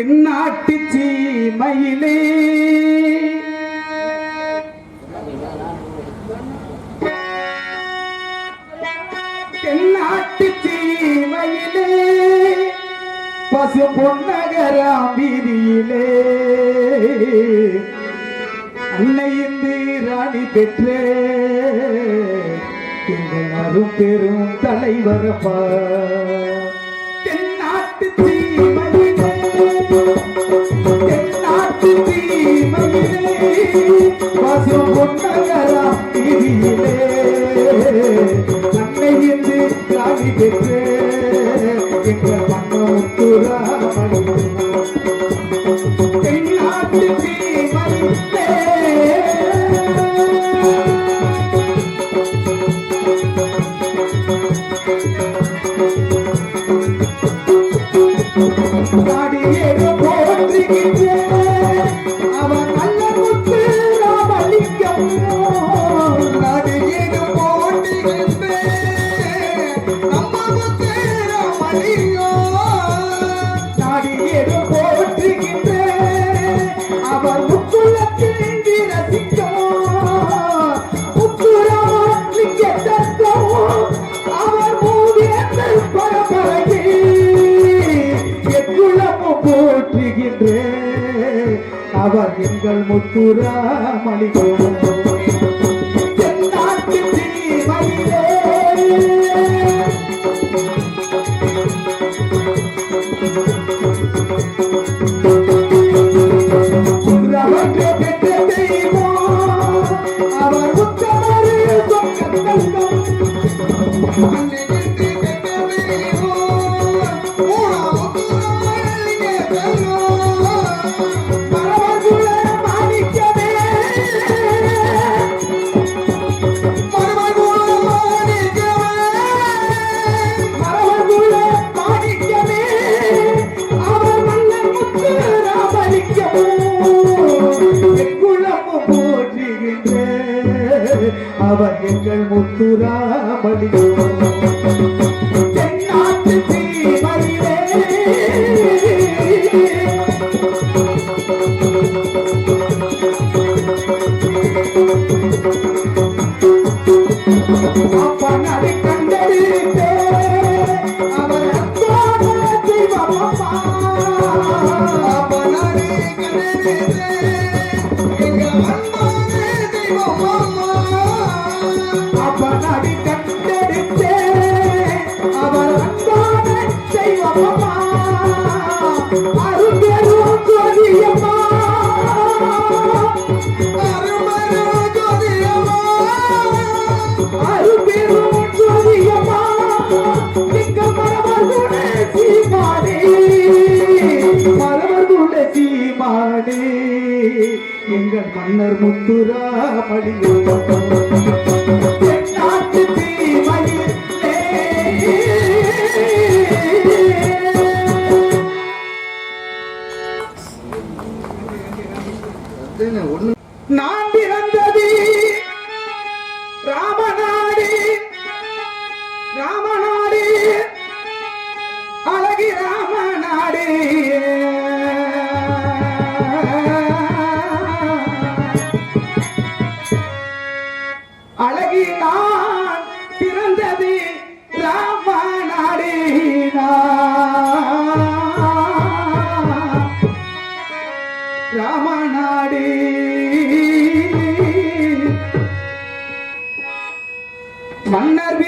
தென்னாட்டு சீமையிலே. தென்னாட்டு சீமையிலே. பசு பொன்னகராம்பிரியிலே அன்னை இந்திராணி பெற்றே. எங்கள் அரும் பெரும் தலைவரப்பா. பசும் பொன்னகரா இதிலே మణిపురా మణిపురా எங்கள் கண்ணர் முத்துராபடி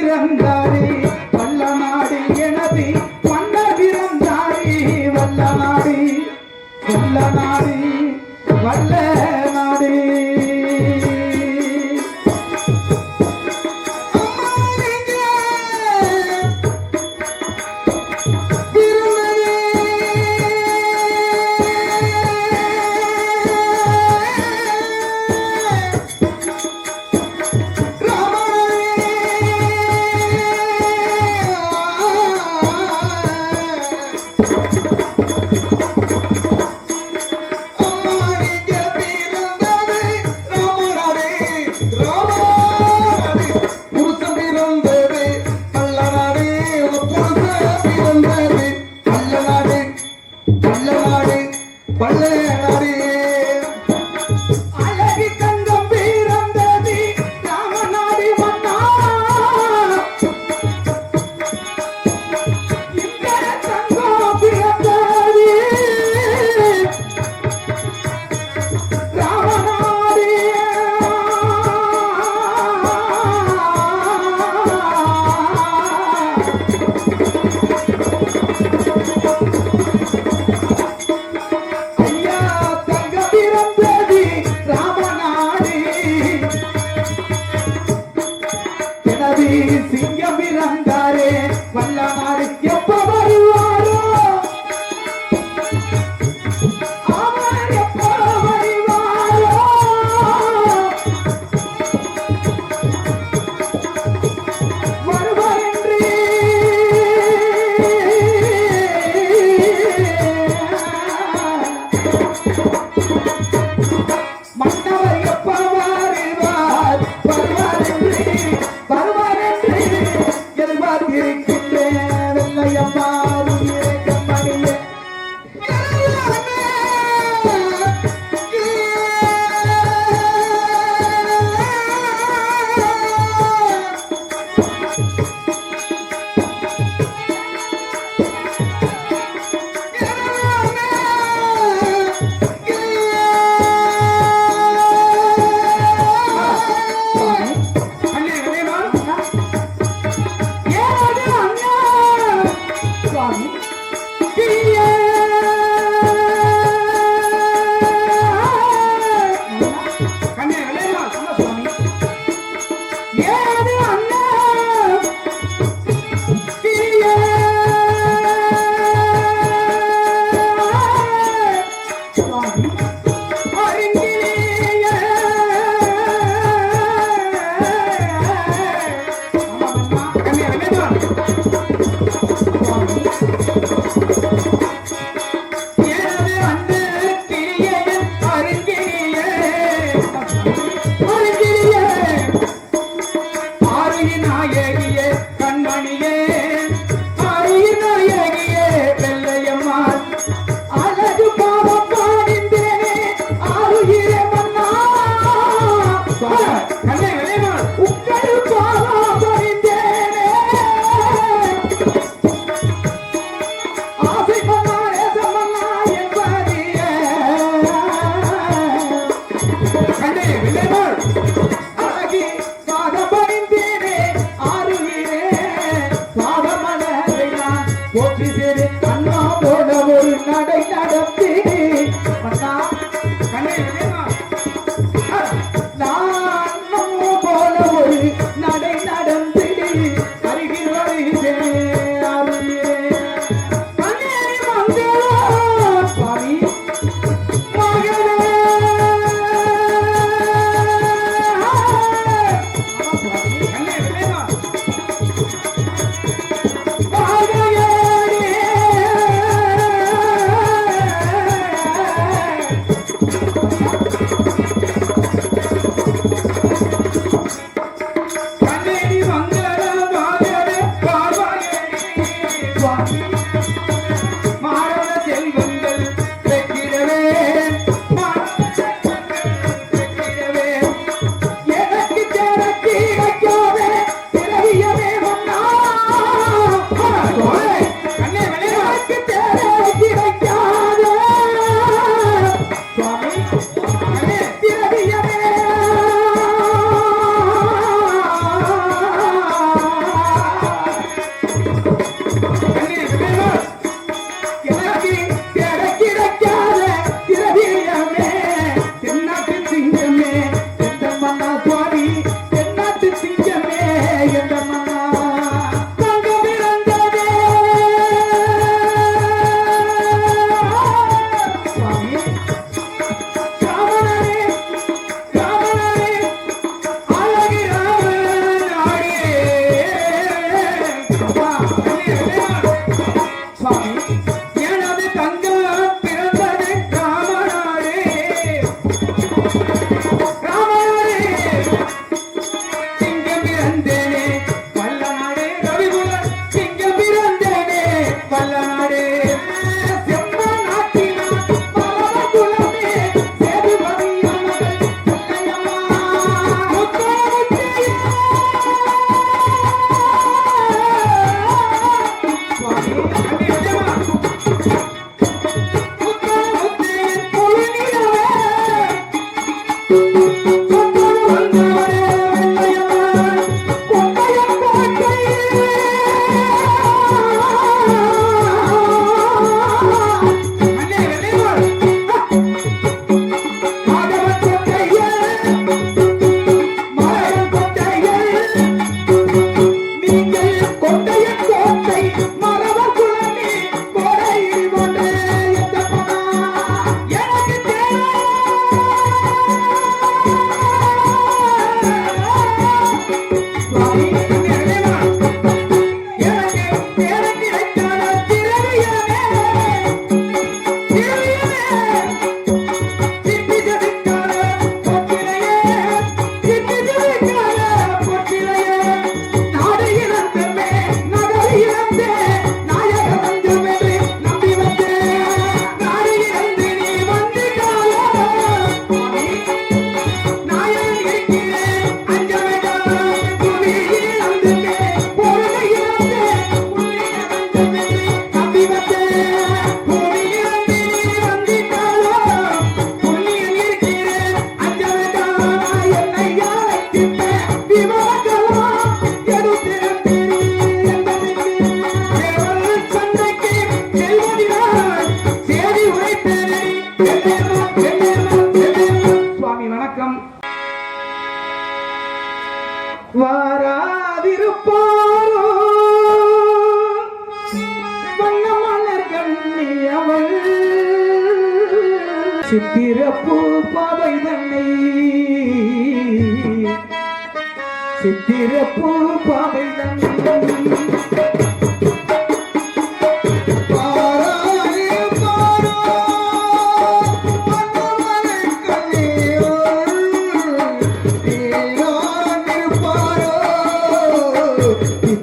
பிறந்தாரே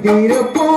be a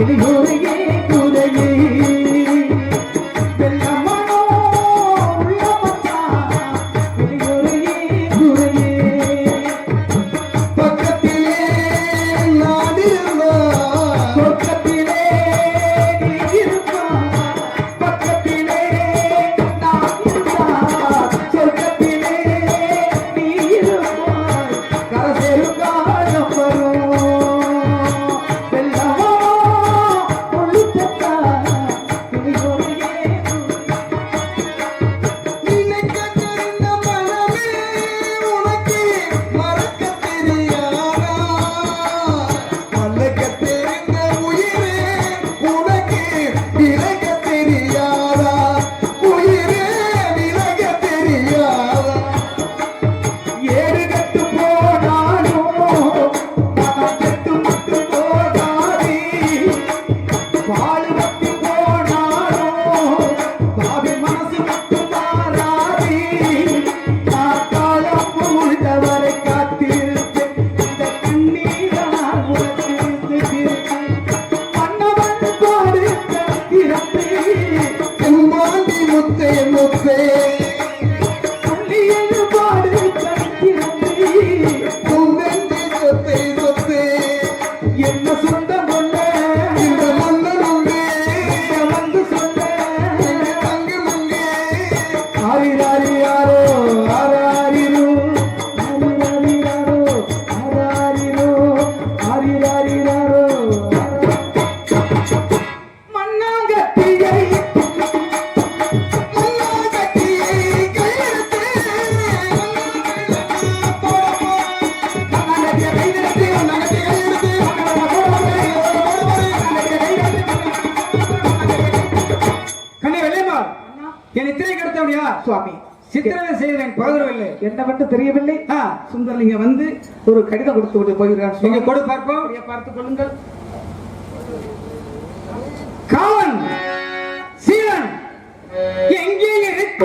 ఇది মুতে মুতে சுவாமி. சித்திரவதை செய்து எனக்கு பகரவில்லை என்னவென்று தெரியவில்லை. சுந்தரலிங்க வந்து ஒரு கடிதம் கொடுத்து விட்டு போகிறார் நீங்க கொடு பார்ப்போம். பார்த்து கொள்ளுங்கள். காவன் சீலன் எங்கே இருக்கிற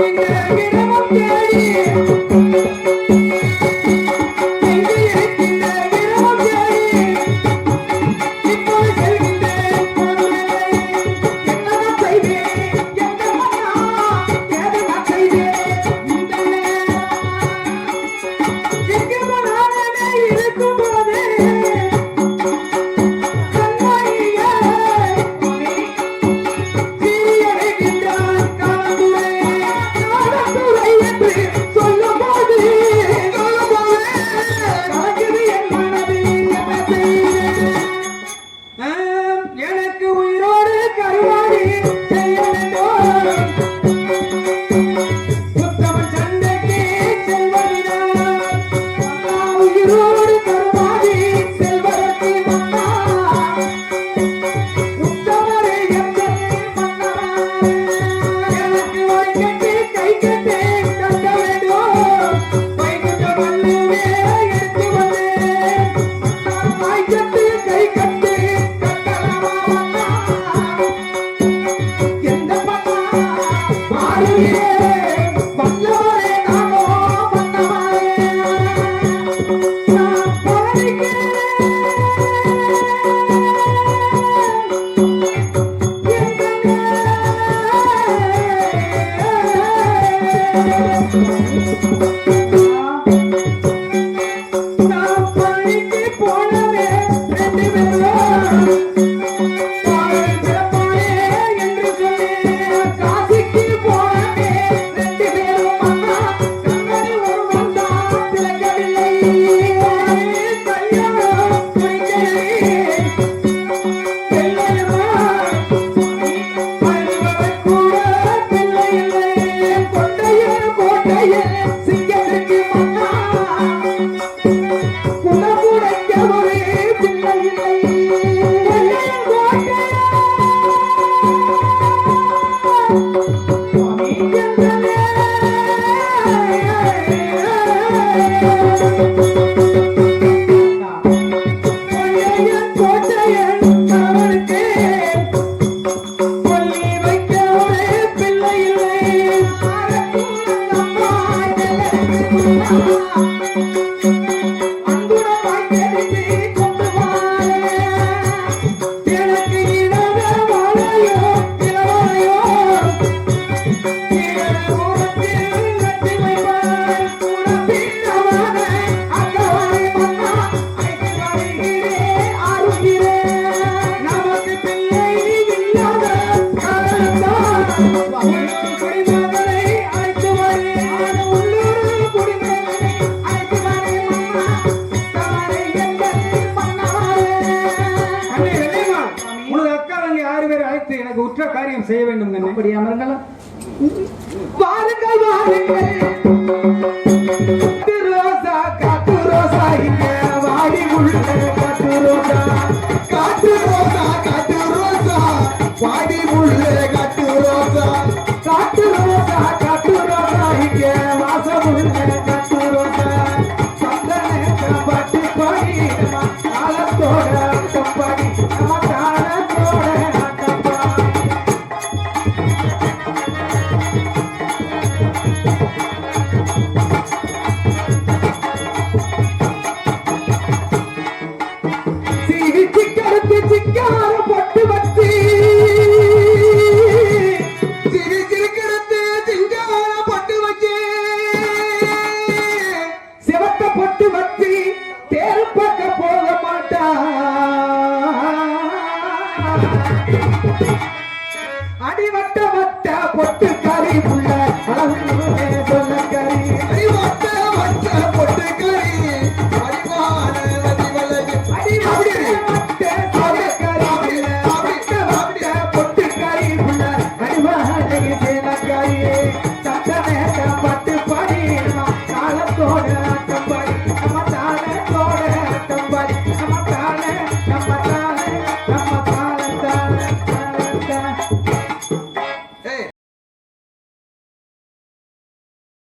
அடிவட்ட வட்ட பொட்டு கறி புள்ள அழகு.